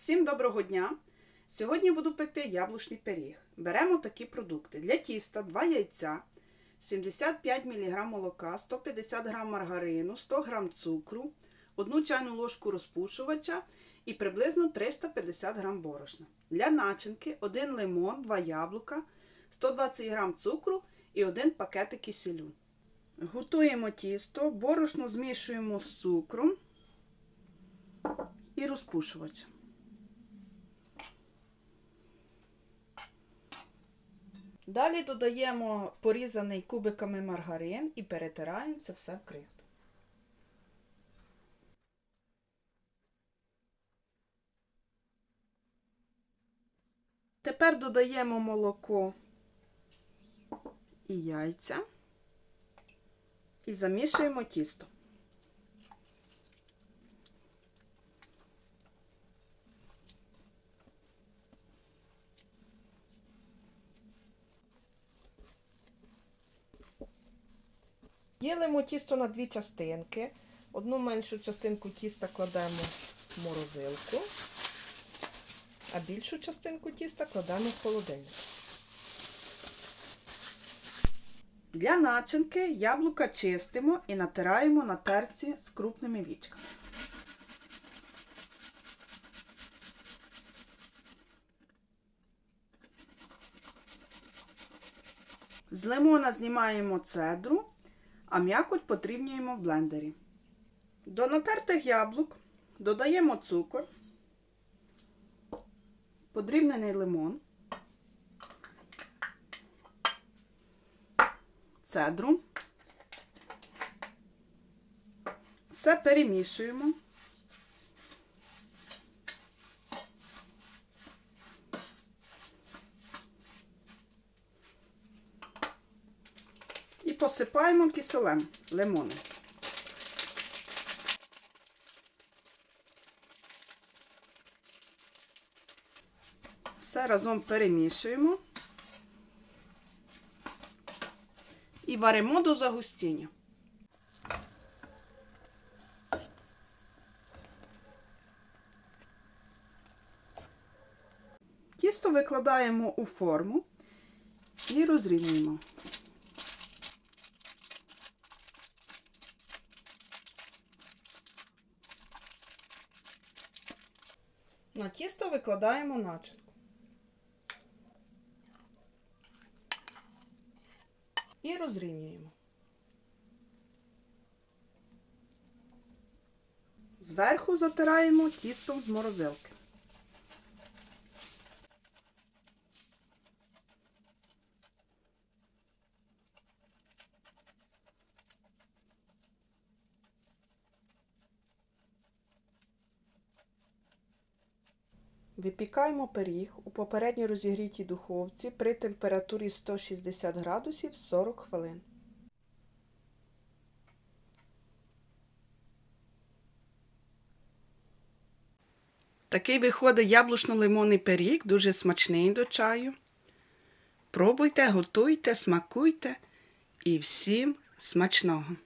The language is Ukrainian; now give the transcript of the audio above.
Всім доброго дня! Сьогодні буду пекти яблучний пиріг. Беремо такі продукти. Для тіста 2 яйця, 75 мг молока, 150 г маргарину, 100 г цукру, 1 чайну ложку розпушувача і приблизно 350 г борошна. Для начинки 1 лимон, 2 яблука, 120 г цукру і 1 пакетик киселю. Готуємо тісто, борошно змішуємо з цукром і розпушувачем. Далі додаємо порізаний кубиками маргарин і перетираємо це все в крихту. Тепер додаємо молоко і яйця і замішуємо тісто. Ділимо тісто на дві частинки. Одну меншу частинку тіста кладемо в морозилку, а більшу частинку тіста кладемо в холодильник. Для начинки яблука чистимо і натираємо на терці з крупними вічками. З лимона знімаємо цедру, а м'якоть потрібнюємо в блендері. До натертих яблук додаємо цукор, подрібнений лимон, цедру. Все перемішуємо. Посипаємо киселем лимоном. Все разом перемішуємо і варимо до загустіння. Тісто викладаємо у форму і розрівнюємо. На тісто викладаємо начинку. І розрівнюємо. Зверху затираємо тістом з морозилки. Випікаємо пиріг у попередньо розігрітій духовці при температурі 160 градусів 40 хвилин. Такий виходить яблучно-лимонний пиріг, дуже смачний до чаю. Пробуйте, готуйте, смакуйте і всім смачного!